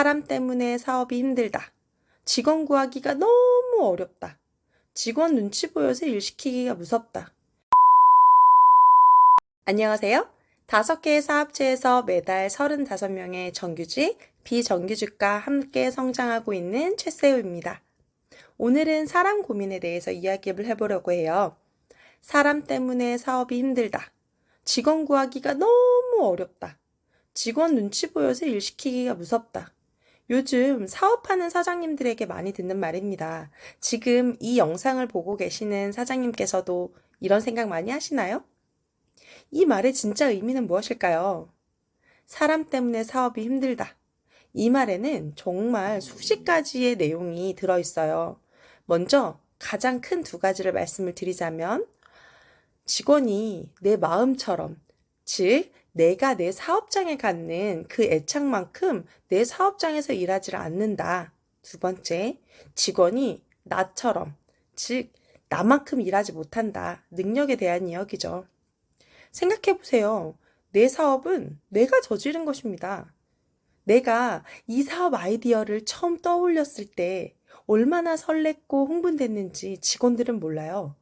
사람 때문에 사업이 힘들다. 직원 구하기가 너무 어렵다. 직원 눈치 보여서 일 시키기가 무섭다. 안녕하세요. 다섯 개의 사업체에서 매달 35명의 정규직, 비정규직과 함께 성장하고 있는 최세우입니다. 오늘은 사람 고민에 대해서 이야기를 해보려고 해요. 사람 때문에 사업이 힘들다. 직원 구하기가 너무 어렵다. 직원 눈치 보여서 일 시키기가 무섭다. 요즘 사업하는 사장님들에게 많이 듣는 말입니다. 지금 이 영상을 보고 계시는 사장님께서도 이런 생각 많이 하시나요? 이 말의 진짜 의미는 무엇일까요? 사람 때문에 사업이 힘들다. 이 말에는 정말 수십 가지의 내용이 들어있어요. 먼저 가장 큰 두 가지를 말씀을 드리자면, 직원이 내 마음처럼, 즉, 내가 내 사업장에 갖는 그 애착만큼 내 사업장에서 일하지를 않는다. 두 번째, 직원이 나처럼, 즉, 나만큼 일하지 못한다. 능력에 대한 이야기죠. 생각해 보세요. 내 사업은 내가 저지른 것입니다. 내가 이 사업 아이디어를 처음 떠올렸을 때 얼마나 설렜고 흥분됐는지 직원들은 몰라요.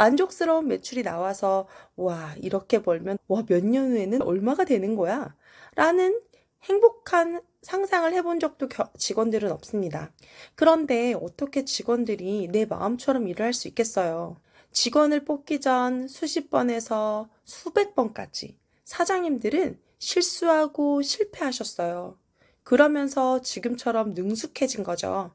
만족스러운 매출이 나와서 와, 이렇게 벌면 와, 몇 년 후에는 얼마가 되는 거야? 라는 행복한 상상을 해본 적도 겨- 직원들은 없습니다. 그런데 어떻게 직원들이 내 마음처럼 일을 할 수 있겠어요? 직원을 뽑기 전 수십 번에서 수백 번까지 사장님들은 실수하고 실패하셨어요. 그러면서 지금처럼 능숙해진 거죠.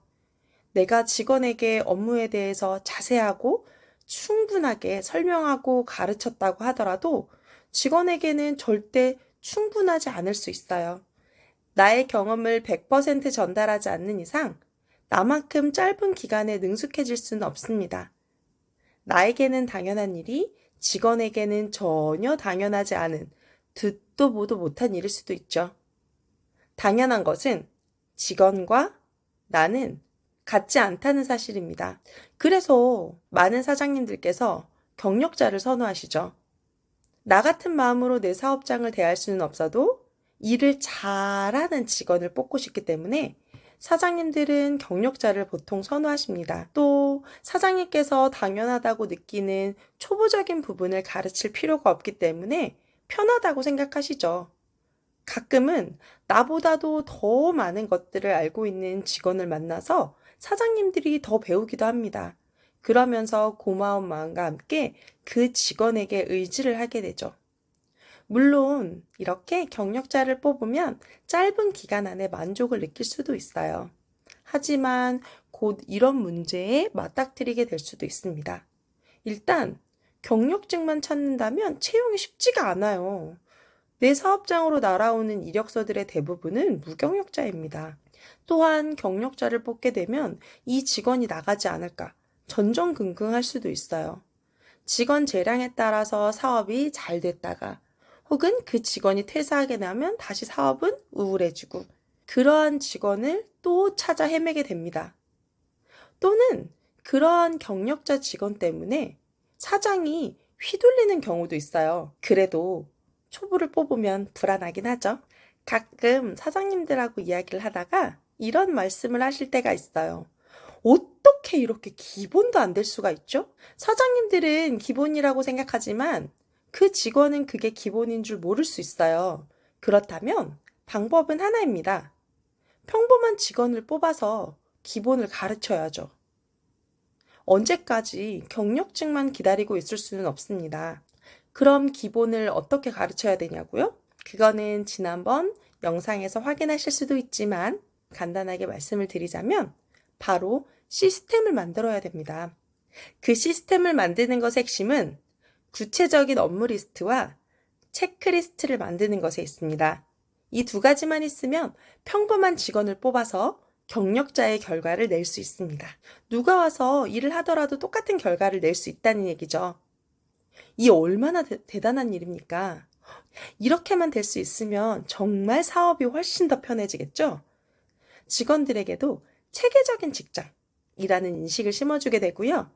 내가 직원에게 업무에 대해서 자세하고 충분하게 설명하고 가르쳤다고 하더라도 직원에게는 절대 충분하지 않을 수 있어요. 나의 경험을 100% 전달하지 않는 이상 나만큼 짧은 기간에 능숙해질 수는 없습니다. 나에게는 당연한 일이 직원에게는 전혀 당연하지 않은 듣도 보도 못한 일일 수도 있죠. 당연한 것은 직원과 나는 같지 않다는 사실입니다. 그래서 많은 사장님들께서 경력자를 선호하시죠. 나 같은 마음으로 내 사업장을 대할 수는 없어도 일을 잘하는 직원을 뽑고 싶기 때문에 사장님들은 경력자를 보통 선호하십니다. 또 사장님께서 당연하다고 느끼는 초보적인 부분을 가르칠 필요가 없기 때문에 편하다고 생각하시죠. 가끔은 나보다도 더 많은 것들을 알고 있는 직원을 만나서 사장님들이 더 배우기도 합니다. 그러면서 고마운 마음과 함께 그 직원에게 의지를 하게 되죠. 물론 이렇게 경력자를 뽑으면 짧은 기간 안에 만족을 느낄 수도 있어요. 하지만 곧 이런 문제에 맞닥뜨리게 될 수도 있습니다. 일단 경력직만 찾는다면 채용이 쉽지가 않아요. 내 사업장으로 날아오는 이력서들의 대부분은 무경력자입니다. 또한 경력자를 뽑게 되면 이 직원이 나가지 않을까 전전긍긍할 수도 있어요. 직원 재량에 따라서 사업이 잘 됐다가 혹은 그 직원이 퇴사하게 되면 다시 사업은 우울해지고 그러한 직원을 또 찾아 헤매게 됩니다. 또는 그러한 경력자 직원 때문에 사장이 휘둘리는 경우도 있어요. 그래도 초보를 뽑으면 불안하긴 하죠. 가끔 사장님들하고 이야기를 하다가 이런 말씀을 하실 때가 있어요. 어떻게 이렇게 기본도 안 될 수가 있죠? 사장님들은 기본이라고 생각하지만 그 직원은 그게 기본인 줄 모를 수 있어요. 그렇다면 방법은 하나입니다. 평범한 직원을 뽑아서 기본을 가르쳐야죠. 언제까지 경력직만 기다리고 있을 수는 없습니다. 그럼 기본을 어떻게 가르쳐야 되냐고요? 그거는 지난번 영상에서 확인하실 수도 있지만 간단하게 말씀을 드리자면 바로 시스템을 만들어야 됩니다. 그 시스템을 만드는 것의 핵심은 구체적인 업무 리스트와 체크리스트를 만드는 것에 있습니다. 이 두 가지만 있으면 평범한 직원을 뽑아서 경력자의 결과를 낼 수 있습니다. 누가 와서 일을 하더라도 똑같은 결과를 낼 수 있다는 얘기죠. 이 얼마나 대, 대단한 일입니까? 이렇게만 될 수 있으면 정말 사업이 훨씬 더 편해지겠죠? 직원들에게도 체계적인 직장이라는 인식을 심어주게 되고요.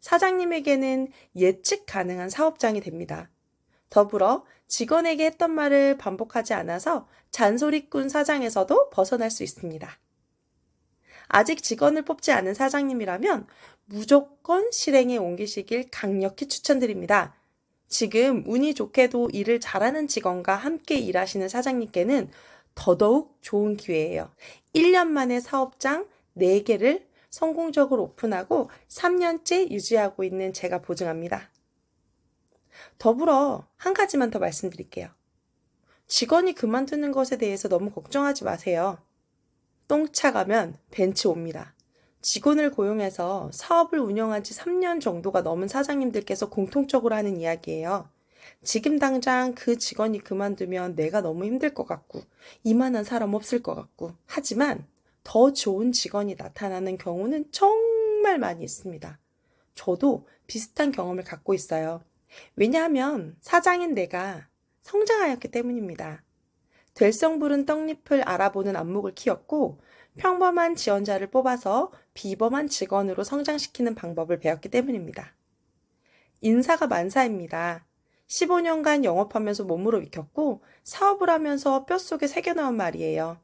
사장님에게는 예측 가능한 사업장이 됩니다. 더불어 직원에게 했던 말을 반복하지 않아서 잔소리꾼 사장에서도 벗어날 수 있습니다. 아직 직원을 뽑지 않은 사장님이라면 무조건 실행에 옮기시길 강력히 추천드립니다. 지금 운이 좋게도 일을 잘하는 직원과 함께 일하시는 사장님께는 더더욱 좋은 기회예요. 1년 만에 사업장 4개를 성공적으로 오픈하고 3년째 유지하고 있는 제가 보증합니다. 더불어 한 가지만 더 말씀드릴게요. 직원이 그만두는 것에 대해서 너무 걱정하지 마세요. 똥차 가면 벤츠 옵니다. 직원을 고용해서 사업을 운영한 지 3년 정도가 넘은 사장님들께서 공통적으로 하는 이야기예요. 지금 당장 그 직원이 그만두면 내가 너무 힘들 것 같고, 이만한 사람 없을 것 같고, 하지만 더 좋은 직원이 나타나는 경우는 정말 많이 있습니다. 저도 비슷한 경험을 갖고 있어요. 왜냐하면 사장인 내가 성장하였기 때문입니다. 될성 부른 떡잎을 알아보는 안목을 키웠고 평범한 지원자를 뽑아서 비범한 직원으로 성장시키는 방법을 배웠기 때문입니다. 인사가 만사입니다. 15년간 영업하면서 몸으로 익혔고 사업을 하면서 뼛속에 새겨나온 말이에요.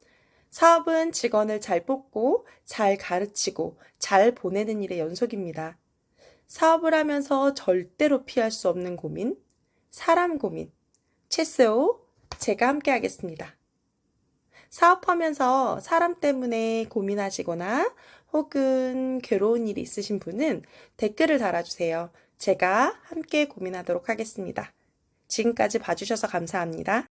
사업은 직원을 잘 뽑고 잘 가르치고 잘 보내는 일의 연속입니다. 사업을 하면서 절대로 피할 수 없는 고민, 사람 고민, 최스오 제가 함께 하겠습니다. 사업하면서 사람 때문에 고민하시거나 혹은 괴로운 일이 있으신 분은 댓글을 달아주세요. 제가 함께 고민하도록 하겠습니다. 지금까지 봐주셔서 감사합니다.